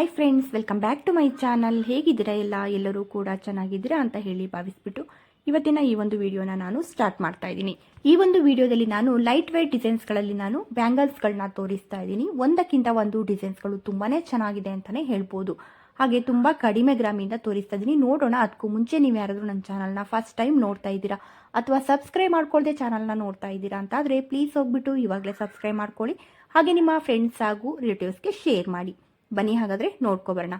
Hi friends welcome back to my channel ಹೇಗಿದ್ದೀರಾ ಎಲ್ಲ? ಎಲ್ಲರೂ ಕೂಡ ಚೆನ್ನಾಗಿದ್ದೀರಾ ಅಂತ ಹೇಳಿ ಭಾವಿಸ್ಬಿಟ್ಟು ಇವತ್ತಿನ ಈ ಒಂದು ವಿಡಿಯೋನ ನಾನು ಸ್ಟಾರ್ಟ್ ಮಾಡ್ತಾ ಇದ್ದೀನಿ. ಈ ಒಂದು ವಿಡಿಯೋದಲ್ಲಿ ನಾನು ಲೈಟ್ ವೈಟ್ ಡಿಸೈನ್ಸ್ಗಳಲ್ಲಿ ನಾನು ಬ್ಯಾಂಗಲ್ಸ್ಗಳನ್ನ ತೋರಿಸ್ತಾ ಇದ್ದೀನಿ. ಒಂದಕ್ಕಿಂತ ಒಂದು ಡಿಸೈನ್ಸ್ಗಳು ತುಂಬಾ ಚೆನ್ನಾಗಿದೆ ಅಂತಲೇ ಹೇಳ್ಬೋದು. ಹಾಗೆ ತುಂಬ ಕಡಿಮೆ ಗ್ರಾಮಿಂದ ತೋರಿಸ್ತಾ ಇದ್ದೀನಿ. ನೋಡೋಣ ಅದಕ್ಕೂ ಮುಂಚೆ ನೀವು ಯಾರಾದರೂ ನನ್ನ ಚಾನಲ್ನ ಫಸ್ಟ್ ಟೈಮ್ ನೋಡ್ತಾ ಇದ್ದೀರಾ ಅಥವಾ ಸಬ್ಸ್ಕ್ರೈಬ್ ಮಾಡ್ಕೊಳ್ಳದೆ ಚಾನಲ್ನ ನೋಡ್ತಾ ಇದ್ದೀರಾ ಅಂತಾದರೆ ಪ್ಲೀಸ್ ಹೋಗ್ಬಿಟ್ಟು ಇವಾಗಲೇ ಸಬ್ಸ್ಕ್ರೈಬ್ ಮಾಡ್ಕೊಳ್ಳಿ. ಹಾಗೆ ನಿಮ್ಮ ಫ್ರೆಂಡ್ಸ್ ಹಾಗೂ ರಿಲೇಟಿವ್ಸ್ಗೆ ಶೇರ್ ಮಾಡಿ. ಬನ್ನಿ ಹಾಗಾದರೆ ನೋಡ್ಕೊಬರೋಣ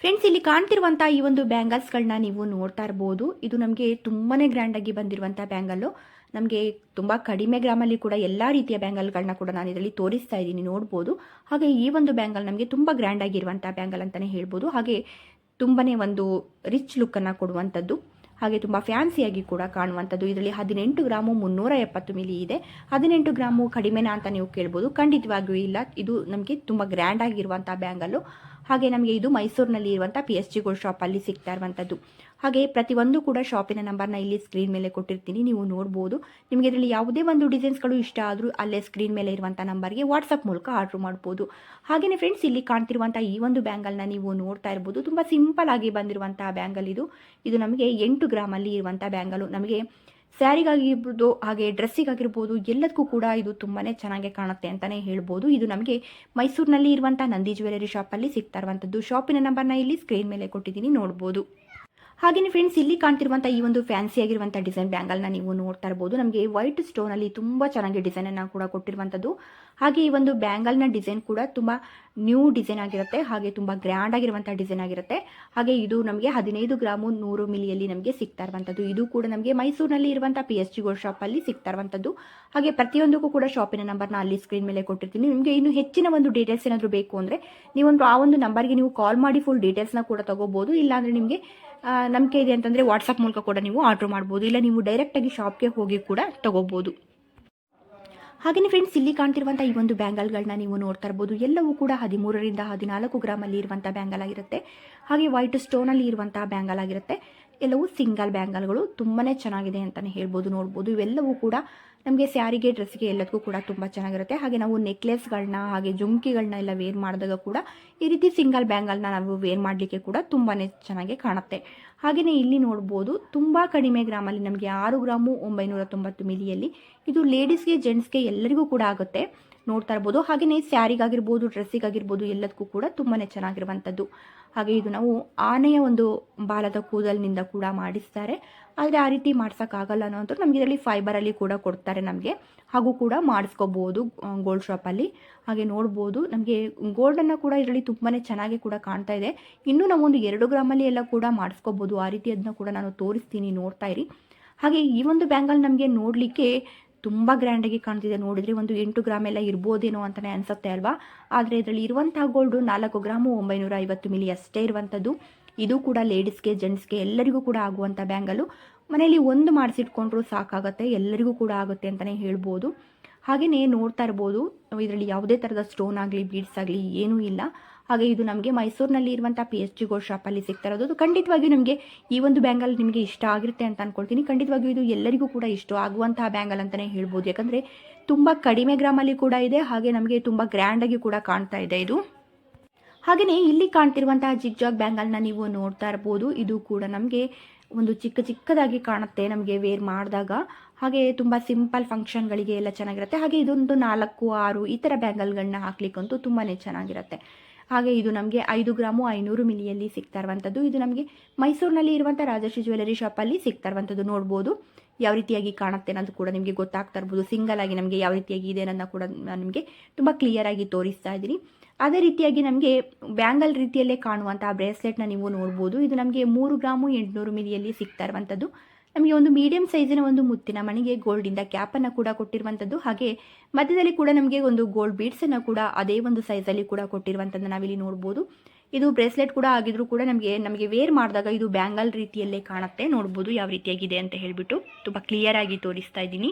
ಫ್ರೆಂಡ್ಸ್ ಇಲ್ಲಿ ಕಾಣ್ತಿರುವಂಥ ಈ ಒಂದು ಬ್ಯಾಂಗಲ್ಸ್ಗಳನ್ನ ನೀವು ನೋಡ್ತಾ ಇರ್ಬೋದು. ಇದು ನಮಗೆ ತುಂಬಾ ಗ್ರ್ಯಾಂಡಾಗಿ ಬಂದಿರುವಂಥ ಬ್ಯಾಂಗಲ್ಲು ನಮಗೆ ತುಂಬ ಕಡಿಮೆ ಗ್ರಾಮಲ್ಲಿ ಕೂಡ ಎಲ್ಲ ರೀತಿಯ ಬ್ಯಾಂಗಲ್ಗಳನ್ನ ಕೂಡ ನಾನು ಇದರಲ್ಲಿ ತೋರಿಸ್ತಾ ಇದ್ದೀನಿ, ನೋಡ್ಬೋದು. ಹಾಗೆ ಈ ಒಂದು ಬ್ಯಾಂಗಲ್ ನಮಗೆ ತುಂಬ ಗ್ರ್ಯಾಂಡ್ ಆಗಿರುವಂಥ ಬ್ಯಾಂಗಲ್ ಅಂತಲೇ ಹೇಳ್ಬೋದು. ಹಾಗೆ ತುಂಬನೇ ಒಂದು ರಿಚ್ ಲುಕ್ಕನ್ನು ಕೊಡುವಂಥದ್ದು. ಹಾಗೆ ತುಂಬ ಫ್ಯಾನ್ಸಿಯಾಗಿ ಕೂಡ ಕಾಣುವಂಥದ್ದು. ಇದರಲ್ಲಿ ಹದಿನೆಂಟು ಗ್ರಾಮು ಮುನ್ನೂರ ಎಪ್ಪತ್ತು ಮಿಲಿ ಇದೆ. ಹದಿನೆಂಟು ಗ್ರಾಮು ಕಡಿಮೆನಾ ಅಂತ ನೀವು ಕೇಳ್ಬೋದು. ಖಂಡಿತವಾಗಿಯೂ ಇಲ್ಲ. ಇದು ನಮಗೆ ತುಂಬ ಗ್ರ್ಯಾಂಡ್ ಆಗಿರುವಂಥ ಬ್ಯಾಂಗಲ್ಲು ಹಾಗೆ ನಮಗೆ ಇದು ಮೈಸೂರಿನಲ್ಲಿ ಇರುವಂಥ ಪಿ ಎಸ್ ಜಿ ಗೋಲ್ಡ್ ಶಾಪಲ್ಲಿ ಸಿಗ್ತಾ ಇರುವಂಥದ್ದು. ಹಾಗೆ ಪ್ರತಿಯೊಂದು ಕೂಡ ಶಾಪಿನ ನಂಬರ್ನ ಇಲ್ಲಿ ಸ್ಕ್ರೀನ್ ಮೇಲೆ ಕೊಟ್ಟಿರ್ತೀನಿ, ನೀವು ನೋಡ್ಬೋದು. ನಿಮಗೆ ಇದರಲ್ಲಿ ಯಾವುದೇ ಒಂದು ಡಿಸೈನ್ಸ್ಗಳು ಇಷ್ಟ ಆದರೂ ಅಲ್ಲೇ ಸ್ಕ್ರೀನ್ ಮೇಲೆ ಇರುವಂಥ ನಂಬರ್ಗೆ ವಾಟ್ಸಪ್ ಮೂಲಕ ಆರ್ಡ್ರ್ ಮಾಡ್ಬೋದು. ಹಾಗೆಯೇ ಫ್ರೆಂಡ್ಸ್ ಇಲ್ಲಿ ಕಾಣ್ತಿರುವಂಥ ಈ ಒಂದು ಬ್ಯಾಂಗಲ್ನ ನೀವು ನೋಡ್ತಾ ಇರ್ಬೋದು. ತುಂಬ ಸಿಂಪಲ್ ಆಗಿ ಬಂದಿರುವಂತಹ ಬ್ಯಾಂಗಲ್ ಇದು. ಇದು ನಮಗೆ ಎಂಟು ಗ್ರಾಮಲ್ಲಿ ಇರುವಂಥ ಬ್ಯಾಂಗಲು ನಮಗೆ ಸ್ಯಾರಿಗಾಗಿರ್ಬೋದು, ಹಾಗೆ ಡ್ರೆಸ್ಸಿಗಾಗಿರ್ಬೋದು ಎಲ್ಲದಕ್ಕೂ ಕೂಡ ಇದು ತುಂಬಾ ಚೆನ್ನಾಗಿ ಕಾಣುತ್ತೆ ಅಂತಲೇ ಹೇಳ್ಬೋದು. ಇದು ನಮಗೆ ಮೈಸೂರಿನಲ್ಲಿ ಇರುವಂಥ ನಂದಿ ಜ್ಯುವೆಲರಿ ಶಾಪಲ್ಲಿ ಸಿಗ್ತಾ ಇರುವಂಥದ್ದು ಶಾಪಿನ ನಂಬರ್ನ ಇಲ್ಲಿ ಸ್ಕ್ರೀನ್ ಮೇಲೆ ಕೊಟ್ಟಿದ್ದೀನಿ, ನೋಡ್ಬೋದು. ಹಾಗೆಯೇ ಫ್ರೆಂಡ್ಸ್ ಇಲ್ಲಿ ಕಾಣ್ತಿರುವಂಥ ಈ ಒಂದು ಫ್ಯಾನ್ಸಿ ಆಗಿರುವಂಥ ಡಿಸೈನ್ ಬ್ಯಾಂಗಲ್ನ ನೀವು ನೋಡ್ತಾ ಇರಬಹುದು ನಮಗೆ ವೈಟ್ ಸ್ಟೋನಲ್ಲಿ ತುಂಬ ಚೆನ್ನಾಗಿ ಡಿಸೈನನ್ನು ಕೂಡ ಕೊಟ್ಟಿರುವಂಥದ್ದು ಹಾಗೆ ಈ ಒಂದು ಬ್ಯಾಂಗಲ್ನ ಡಿಸೈನ್ ಕೂಡ ತುಂಬ ನ್ಯೂ ಡಿಸೈನ್ ಆಗಿರುತ್ತೆ. ಹಾಗೆ ತುಂಬ ಗ್ರ್ಯಾಂಡ್ ಆಗಿರುವಂಥ ಡಿಸೈನ್ ಆಗಿರುತ್ತೆ. ಹಾಗೆ ಇದು ನಮಗೆ ಹದಿನೈದು ಗ್ರಾಮು ನೂರು ಮಿಲಿಯಲ್ಲಿ ನಮಗೆ ಸಿಗ್ತಾ ಇರುವಂಥದ್ದು ಇದು ಕೂಡ ನಮಗೆ ಮೈಸೂರಿನಲ್ಲಿ ಇರುವಂಥ ಪಿ ಎಸ್ ಜಿ ಗೋಲ್ಡ್ ಶಾಪಲ್ಲಿ ಸಿಗ್ತಾ ಇರುವಂಥದ್ದು ಹಾಗೆ ಪ್ರತಿಯೊಂದಕ್ಕೂ ಕೂಡ ಶಾಪಿನ ನ ಅಲ್ಲಿ ಸ್ಕ್ರೀನ್ ಮೇಲೆ ಕೊಟ್ಟಿರ್ತೀನಿ. ನಿಮಗೆ ಇನ್ನು ಹೆಚ್ಚಿನ ಒಂದು ಡೀಟೇಲ್ಸ್ ಏನಾದರೂ ಬೇಕು ಅಂದರೆ ನೀವೊಂದು ಆ ಒಂದು ನಂಬರ್ಗೆ ನೀವು ಕಾಲ್ ಮಾಡಿ ಫುಲ್ ಡೀಟೇಲ್ಸ್ನ ಕೂಡ ತಗೋಬೋದು. ಇಲ್ಲಾಂದರೆ ನಿಮಗೆ ನಂಬಿಕೆ ಇದೆ ಅಂತಂದರೆ ವಾಟ್ಸಪ್ ಮೂಲಕ ಕೂಡ ನೀವು ಆರ್ಡ್ರ್ ಮಾಡ್ಬೋದು. ಇಲ್ಲ ನೀವು ಡೈರೆಕ್ಟಾಗಿ ಶಾಪ್ಗೆ ಹೋಗಿ ಕೂಡ ತಗೋಬೋದು. ಹಾಗೆಯೇ ಫ್ರೆಂಡ್ಸ್ ಇಲ್ಲಿ ಕಾಣ್ತಿರುವಂಥ ಈ ಒಂದು ಬ್ಯಾಂಗಲ್ಗಳನ್ನ ನೀವು ನೋಡ್ತಾ ಇರ್ಬೋದು. ಎಲ್ಲವೂ ಕೂಡ ಹದಿಮೂರರಿಂದ ಹದಿನಾಲ್ಕು ಗ್ರಾಮಲ್ಲಿ ಇರುವಂಥ ಬ್ಯಾಂಗಲ್ ಆಗಿರುತ್ತೆ. ಹಾಗೆ ವೈಟ್ ಸ್ಟೋನಲ್ಲಿ ಇರುವಂಥ ಬ್ಯಾಂಗಲ್ ಆಗಿರುತ್ತೆ. ಎಲ್ಲವೂ ಸಿಂಗಲ್ ಬ್ಯಾಂಗಲ್ಗಳು ತುಂಬಾ ಚೆನ್ನಾಗಿದೆ ಅಂತಲೇ ಹೇಳ್ಬೋದು, ನೋಡ್ಬೋದು. ಇವೆಲ್ಲವೂ ಕೂಡ ನಮಗೆ ಸ್ಯಾರಿಗೆ ಡ್ರೆಸ್ಗೆ ಎಲ್ಲದಕ್ಕೂ ಕೂಡ ತುಂಬ ಚೆನ್ನಾಗಿರುತ್ತೆ. ಹಾಗೆ ನಾವು ನೆಕ್ಲೆಸ್ಗಳನ್ನ ಹಾಗೆ ಜುಮ್ಕಿಗಳನ್ನ ಎಲ್ಲ ವೇರ್ ಮಾಡಿದಾಗ ಕೂಡ ಈ ರೀತಿ ಸಿಂಗಲ್ ಬ್ಯಾಂಗಲ್ನ ನಾವು ವೇರ್ ಮಾಡಲಿಕ್ಕೆ ಕೂಡ ತುಂಬಾ ಚೆನ್ನಾಗಿ ಕಾಣುತ್ತೆ. ಹಾಗೆಯೇ ಇಲ್ಲಿ ನೋಡ್ಬೋದು, ತುಂಬ ಕಡಿಮೆ ಗ್ರಾಮಲ್ಲಿ ನಮಗೆ ಆರು ಗ್ರಾಮು ಒಂಬೈನೂರ ತೊಂಬತ್ತು ಮಿಲಿಯಲ್ಲಿ ಇದು ಲೇಡೀಸ್ಗೆ ಜೆಂಟ್ಸ್ಗೆ ಎಲ್ಲರಿಗೂ ಕೂಡ ಆಗುತ್ತೆ. ನೋಡ್ತಾ ಇರ್ಬೋದು. ಹಾಗೆಯೇ ಸ್ಯಾರಿಗಾಗಿರ್ಬೋದು, ಡ್ರೆಸ್ಸಿಗಾಗಿರ್ಬೋದು ಎಲ್ಲದಕ್ಕೂ ಕೂಡ ತುಂಬಾ ಚೆನ್ನಾಗಿರುವಂಥದ್ದು. ಹಾಗೆ ಇದು ನಾವು ಆನೆಯ ಒಂದು ಬಾಲದ ಕೂದಲಿನಿಂದ ಕೂಡ ಮಾಡಿಸ್ತಾರೆ. ಆದರೆ ಆ ರೀತಿ ಮಾಡ್ಸೋಕ್ಕಾಗಲ್ಲ ಅನ್ನೋಂಥದ್ದು ನಮಗೆ ಇದರಲ್ಲಿ ಫೈಬರಲ್ಲಿ ಕೂಡ ಕೊಡ್ತಾರೆ ನಮಗೆ. ಹಾಗೂ ಕೂಡ ಮಾಡಿಸ್ಕೋಬೋದು ಗೋಲ್ಡ್ ಶಾಪಲ್ಲಿ ಹಾಗೆ ನೋಡ್ಬೋದು. ನಮಗೆ ಗೋಲ್ಡನ್ನು ಕೂಡ ಇದರಲ್ಲಿ ತುಂಬಾ ಚೆನ್ನಾಗಿ ಕೂಡ ಕಾಣ್ತಾ ಇದೆ. ಇನ್ನೂ ನಾವೊಂದು ಎರಡು ಗ್ರಾಮಲ್ಲಿ ಎಲ್ಲ ಕೂಡ ಮಾಡಿಸ್ಕೋಬೋದು. ಆ ರೀತಿ ಅದನ್ನ ಕೂಡ ನಾನು ತೋರಿಸ್ತೀನಿ, ನೋಡ್ತಾ ಇರಿ. ಹಾಗೆ ಈ ಒಂದು ಬ್ಯಾಂಗಲ್ ನಮಗೆ ನೋಡಲಿಕ್ಕೆ ತುಂಬ ಗ್ರ್ಯಾಂಡಾಗಿ ಕಾಣ್ತಿದೆ. ನೋಡಿದರೆ ಒಂದು ಎಂಟು ಗ್ರಾಮ್ ಎಲ್ಲ ಇರ್ಬೋದೇನೋ ಅಂತಲೇ ಅನಿಸುತ್ತೆ ಅಲ್ವಾ? ಆದರೆ ಇದರಲ್ಲಿ ಇರುವಂಥ ಗೋಲ್ಡು ನಾಲ್ಕು ಗ್ರಾಮು ಒಂಬೈನೂರ ಐವತ್ತು ಮಿಲಿ ಅಷ್ಟೇ ಇರುವಂಥದ್ದು. ಇದು ಕೂಡ ಲೇಡೀಸ್ಗೆ ಜೆಂಟ್ಸ್ಗೆ ಎಲ್ಲರಿಗೂ ಕೂಡ ಆಗುವಂಥ ಬ್ಯಾಂಗಲು ಮನೆಯಲ್ಲಿ ಒಂದು ಮಾಡಿಸಿಟ್ಕೊಂಡ್ರೂ ಸಾಕಾಗುತ್ತೆ, ಎಲ್ಲರಿಗೂ ಕೂಡ ಆಗುತ್ತೆ ಅಂತಲೇ ಹೇಳ್ಬೋದು. ಹಾಗೆಯೇ ನೋಡ್ತಾ ಇರ್ಬೋದು. ಇದರಲ್ಲಿ ಯಾವುದೇ ಥರದ ಸ್ಟೋನ್ ಆಗಲಿ ಬೀಡ್ಸ್ ಆಗಲಿ ಏನೂ ಇಲ್ಲ. ಹಾಗೆ ಇದು ನಮಗೆ ಮೈಸೂರಿನಲ್ಲಿ ಇರುವಂಥ ಪಿ ಎಚ್ ಜಿ ಗೋಲ್ಡ್ ಶಾಪಲ್ಲಿ ಸಿಗ್ತಾ ಇರೋದು. ಖಂಡಿತವಾಗಿಯೂ ನಿಮಗೆ ಈ ಒಂದು ಬ್ಯಾಂಗಲ್ ನಿಮಗೆ ಇಷ್ಟ ಆಗಿರುತ್ತೆ ಅಂತ ಅನ್ಕೊಳ್ತೀನಿ. ಖಂಡಿತವಾಗಿಯೂ ಇದು ಎಲ್ಲರಿಗೂ ಕೂಡ ಇಷ್ಟ ಆಗುವಂತಹ ಬ್ಯಾಂಗಲ್ ಅಂತಲೇ ಹೇಳ್ಬೋದು. ಯಾಕಂದರೆ ತುಂಬ ಕಡಿಮೆ ಗ್ರಾಮಲ್ಲಿ ಕೂಡ ಇದೆ, ಹಾಗೆ ನಮಗೆ ತುಂಬ ಗ್ರ್ಯಾಂಡಾಗಿ ಕೂಡ ಕಾಣ್ತಾ ಇದೆ ಇದು. ಹಾಗೆಯೇ ಇಲ್ಲಿ ಕಾಣ್ತಿರುವಂತಹ ಜಿಗ್ ಜಾಗ್ ಬ್ಯಾಂಗಲ್ನ ನೀವು ನೋಡ್ತಾ ಇರ್ಬೋದು. ಇದು ಕೂಡ ನಮಗೆ ಒಂದು ಚಿಕ್ಕ ಚಿಕ್ಕದಾಗಿ ಕಾಣುತ್ತೆ ನಮಗೆ ವೇರ್ ಮಾಡಿದಾಗ. ಹಾಗೆ ತುಂಬ ಸಿಂಪಲ್ ಫಂಕ್ಷನ್ಗಳಿಗೆ ಎಲ್ಲ ಚೆನ್ನಾಗಿರುತ್ತೆ. ಹಾಗೆ ಇದೊಂದು ನಾಲ್ಕು, ಆರು ಈ ಥರ ಬ್ಯಾಂಗಲ್ಗಳನ್ನ ಹಾಕ್ಲಿಕ್ಕಂತೂ ತುಂಬಾ ಚೆನ್ನಾಗಿರುತ್ತೆ. ಹಾಗೆ ಇದು ನಮಗೆ ಐದು ಗ್ರಾಮು ಐನೂರು ಮಿಲಿಯಲ್ಲಿ ಸಿಗ್ತಾ ಇರುವಂಥದ್ದು ಇದು ನಮಗೆ ಮೈಸೂರಿನಲ್ಲಿ ಇರುವಂಥ ರಾಜಶ್ರೀ ಜ್ಯುವೆಲರಿ ಶಾಪಲ್ಲಿ ಸಿಗ್ತಾ ಇರುವಂಥದ್ದು ನೋಡ್ಬೋದು. ಯಾವ ರೀತಿಯಾಗಿ ಕಾಣುತ್ತೆ ಅನ್ನೋದು ಕೂಡ ನಿಮಗೆ ಗೊತ್ತಾಗ್ತಾ ಇರ್ಬೋದು. ಸಿಂಗಲ್ ಆಗಿ ನಮಗೆ ಯಾವ ರೀತಿಯಾಗಿ ಇದೆ ಅನ್ನೋದನ್ನ ಕೂಡ ನಾನು ನಿಮಗೆ ತುಂಬ ಕ್ಲಿಯರಾಗಿ ತೋರಿಸ್ತಾ ಇದ್ದೀನಿ. ಅದೇ ರೀತಿಯಾಗಿ ನಮಗೆ ಬ್ಯಾಂಗಲ್ ರೀತಿಯಲ್ಲೇ ಕಾಣುವಂಥ ಬ್ರೇಸ್ಲೆಟ್ನ ನೀವು ನೋಡ್ಬೋದು. ಇದು ನಮಗೆ ಮೂರು ಗ್ರಾಮು ಎಂಟುನೂರು ಮಿಲಿಯಲ್ಲಿ ಸಿಗ್ತಾ ಇರುವಂಥದ್ದು ನಮಗೆ ಒಂದು ಮೀಡಿಯಂ ಸೈಜಿನ ಒಂದು ಮುತ್ತಿನ ಮಣಿಗೆ ಗೋಲ್ಡಿಂದ ಕ್ಯಾಪನ್ನು ಕೂಡ ಕೊಟ್ಟಿರುವಂಥದ್ದು ಹಾಗೆ ಮಧ್ಯದಲ್ಲಿ ಕೂಡ ನಮಗೆ ಒಂದು ಗೋಲ್ಡ್ ಬೀಡ್ಸನ್ನು ಕೂಡ ಅದೇ ಒಂದು ಸೈಜಲ್ಲಿ ಕೂಡ ಕೊಟ್ಟಿರುವಂಥದ್ದು ನಾವಿಲ್ಲಿ ನೋಡ್ಬೋದು. ಇದು ಬ್ರೇಸ್ಲೆಟ್ ಕೂಡ ಆಗಿದ್ರು ಕೂಡ ನಮಗೆ ನಮಗೆ ವೇರ್ ಮಾಡಿದಾಗ ಇದು ಬ್ಯಾಂಗಲ್ ರೀತಿಯಲ್ಲೇ ಕಾಣುತ್ತೆ. ನೋಡ್ಬೋದು ಯಾವ ರೀತಿಯಾಗಿದೆ ಅಂತ ಹೇಳಿಬಿಟ್ಟು. ತುಂಬ ಕ್ಲಿಯರ್ ಆಗಿ ತೋರಿಸ್ತಾ ಇದ್ದೀನಿ.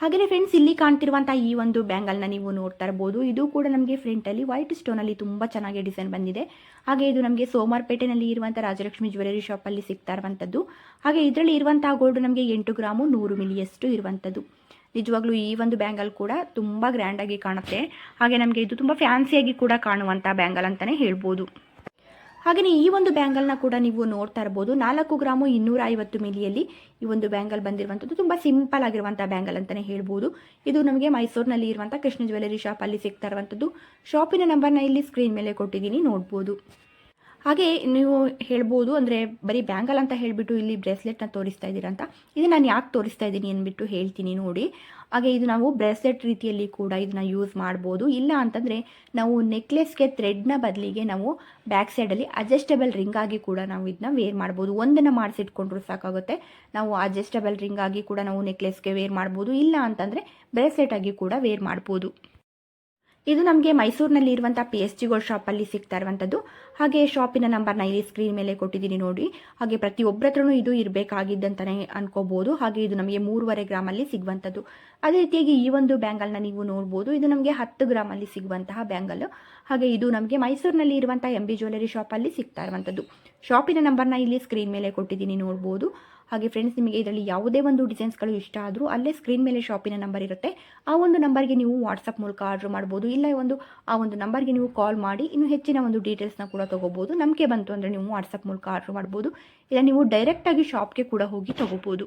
ಹಾಗೆಯೇ ಫ್ರೆಂಡ್ಸ್ ಇಲ್ಲಿ ಕಾಣ್ತಿರುವಂಥ ಈ ಒಂದು ಬ್ಯಾಂಗಲ್ನ ನೀವು ನೋಡ್ತಾ ಇರ್ಬೋದು. ಇದು ಕೂಡ ನಮಗೆ ಫ್ರಂಟಲ್ಲಿ ವೈಟ್ ಸ್ಟೋನಲ್ಲಿ ತುಂಬ ಚೆನ್ನಾಗಿ ಡಿಸೈನ್ ಬಂದಿದೆ. ಹಾಗೆ ಇದು ನಮಗೆ ಸೋಮಾರ್ಪೇಟೆನಲ್ಲಿ ಇರುವಂಥ ರಾಜಲಕ್ಷ್ಮಿ ಜ್ಯುವೆಲರಿ ಶಾಪಲ್ಲಿ ಸಿಗ್ತಾ ಇರುವಂಥದ್ದು. ಹಾಗೆ ಇದರಲ್ಲಿ ಇರುವಂತಹ ಗೋಲ್ಡ್ ನಮಗೆ ಎಂಟು ಗ್ರಾಮು ನೂರು ಮಿಲಿಯಷ್ಟು ಇರುವಂಥದ್ದು. ನಿಜವಾಗ್ಲೂ ಈ ಒಂದು ಬ್ಯಾಂಗಲ್ ಕೂಡ ತುಂಬ ಗ್ರ್ಯಾಂಡಾಗಿ ಕಾಣುತ್ತೆ. ಹಾಗೆ ನಮಗೆ ಇದು ತುಂಬ ಫ್ಯಾನ್ಸಿಯಾಗಿ ಕೂಡ ಕಾಣುವಂಥ ಬ್ಯಾಂಗಲ್ ಅಂತಲೇ ಹೇಳ್ಬೋದು. ಹಾಗೆಯೇ ಈ ಒಂದು ಬ್ಯಾಂಗಲ್ನ ಕೂಡ ನೀವು ನೋಡ್ತಾ ಇರ್ಬೋದು. ನಾಲ್ಕು ಗ್ರಾಮು ಇನ್ನೂರ ಐವತ್ತು ಮಿಲಿಯಲ್ಲಿ ಈ ಒಂದು ಬ್ಯಾಂಗಲ್ ಬಂದಿರುವಂಥದ್ದು. ತುಂಬ ಸಿಂಪಲ್ ಆಗಿರುವಂಥ ಬ್ಯಾಂಗಲ್ ಅಂತಲೇ ಹೇಳ್ಬೋದು. ಇದು ನಮಗೆ ಮೈಸೂರಿನಲ್ಲಿ ಇರುವಂಥ ಕೃಷ್ಣ ಜ್ಯುವೆಲರಿ ಶಾಪಲ್ಲಿ ಸಿಗ್ತಾ ಇರುವಂಥದ್ದು. ಶಾಪಿನ ನಂಬರ್ನ ಇಲ್ಲಿ ಸ್ಕ್ರೀನ್ ಮೇಲೆ ಕೊಟ್ಟಿದ್ದೀನಿ, ನೋಡ್ಬೋದು. ಹಾಗೆ ನೀವು ಹೇಳ್ಬೋದು, ಅಂದರೆ ಬರೀ ಬ್ಯಾಂಗಲ್ ಅಂತ ಹೇಳಿಬಿಟ್ಟು ಇಲ್ಲಿ ಬ್ರೇಸ್ಲೆಟ್ನ ತೋರಿಸ್ತಾ ಇದ್ದೀರಾ ಅಂತ. ಇದು ನಾನು ಯಾಕೆ ತೋರಿಸ್ತಾ ಇದ್ದೀನಿ ಅಂದ್ಬಿಟ್ಟು ಹೇಳ್ತೀನಿ ನೋಡಿ. ಹಾಗೆ ಇದು ನಾವು ಬ್ರೇಸ್ಲೆಟ್ ರೀತಿಯಲ್ಲಿ ಕೂಡ ಇದನ್ನ ಯೂಸ್ ಮಾಡ್ಬೋದು. ಇಲ್ಲ ಅಂತಂದರೆ ನಾವು ನೆಕ್ಲೆಸ್ಗೆ ಥ್ರೆಡ್ನ ಬದಲಿಗೆ ನಾವು ಬ್ಯಾಕ್ ಸೈಡಲ್ಲಿ ಅಡ್ಜಸ್ಟಬಲ್ ರಿಂಗ್ ಆಗಿ ಕೂಡ ನಾವು ಇದನ್ನ ವೇರ್ ಮಾಡ್ಬೋದು. ಒಂದನ್ನು ಮಾಡಿಸಿಟ್ಕೊಂಡ್ರೂ ಸಾಕಾಗುತ್ತೆ. ನಾವು ಅಡ್ಜಸ್ಟಬಲ್ ರಿಂಗ್ ಆಗಿ ಕೂಡ ನಾವು ನೆಕ್ಲೆಸ್ಗೆ ವೇರ್ ಮಾಡ್ಬೋದು. ಇಲ್ಲ ಅಂತಂದರೆ ಬ್ರೇಸ್ಲೆಟ್ ಆಗಿ ಕೂಡ ವೇರ್ ಮಾಡ್ಬೋದು. ಇದು ನಮಗೆ ಮೈಸೂರಿನಲ್ಲಿ ಇರುವಂಥ ಪಿ ಎಸ್ ಶಾಪ್ ಶಾಪಲ್ಲಿ ಸಿಗ್ತಾ ಇರುವಂಥದ್ದು ಹಾಗೆ ಶಾಪಿನ ನಂಬರ್ನ ಇಲ್ಲಿ ಸ್ಕ್ರೀನ್ ಮೇಲೆ ಕೊಟ್ಟಿದ್ದೀನಿ ನೋಡಿ. ಹಾಗೆ ಪ್ರತಿಯೊಬ್ಬರ ಹತ್ರನೂ ಇದು ಇರಬೇಕಾಗಿದ್ದಂತಲೇ ಅನ್ಕೋಬಹುದು ಹಾಗೆ ಇದು ನಮಗೆ ಮೂರುವರೆ ಗ್ರಾಮಲ್ಲಿ ಸಿಗುವಂಥದ್ದು ಅದೇ ರೀತಿಯಾಗಿ ಈ ಒಂದು ಬ್ಯಾಂಗಲ್ನ ನೀವು ನೋಡ್ಬೋದು. ಇದು ನಮಗೆ ಹತ್ತು ಗ್ರಾಮಲ್ಲಿ ಸಿಗುವಂತಹ ಬ್ಯಾಂಗಲ್ ಹಾಗೆ ಇದು ನಮಗೆ ಮೈಸೂರಿನಲ್ಲಿ ಇರುವಂಥ ಎಂ ಬಿ ಜ್ಯುವೆಲರಿ ಶಾಪಲ್ಲಿ ಸಿಗ್ತಾ ಇರುವಂಥದ್ದು ಶಾಪಿನ ನಂಬರ್ನ ಇಲ್ಲಿ ಸ್ಕ್ರೀನ್ ಮೇಲೆ ಕೊಟ್ಟಿದ್ದೀನಿ ನೋಡ್ಬೋದು. ಹಾಗೆ ಫ್ರೆಂಡ್ಸ್ ನಿಮಗೆ ಇದರಲ್ಲಿ ಯಾವುದೇ ಒಂದು ಡಿಸೈನ್ಸ್ಗಳು ಇಷ್ಟ ಆದರೂ ಅಲ್ಲೇ ಸ್ಕ್ರೀನ್ ಮೇಲೆ ಶಾಪಿನ ನಂಬರ್ ಇರುತ್ತೆ. ಆ ಒಂದು ನಂಬರ್ಗೆ ನೀವು ವಾಟ್ಸಪ್ ಮೂಲಕ ಆರ್ಡರ್ ಮಾಡ್ಬೋದು. ಇಲ್ಲ ಒಂದು, ಆ ಒಂದು ನಂಬರ್ಗೆ ನೀವು ಕಾಲ್ ಮಾಡಿ ಇನ್ನು ಹೆಚ್ಚಿನ ಒಂದು ಡೀಟೇಲ್ಸ್ನ ಕೂಡ ತೊಗೋಬೋದು. ನಂಬಿಕೆ ಬಂತು ಅಂದರೆ ನೀವು ವಾಟ್ಸಪ್ ಮೂಲಕ ಆರ್ಡರ್ ಮಾಡ್ಬೋದು. ಇಲ್ಲ ನೀವು ಡೈರೆಕ್ಟಾಗಿ ಶಾಪ್ಗೆ ಕೂಡ ಹೋಗಿ ತೊಗೋಬೋದು.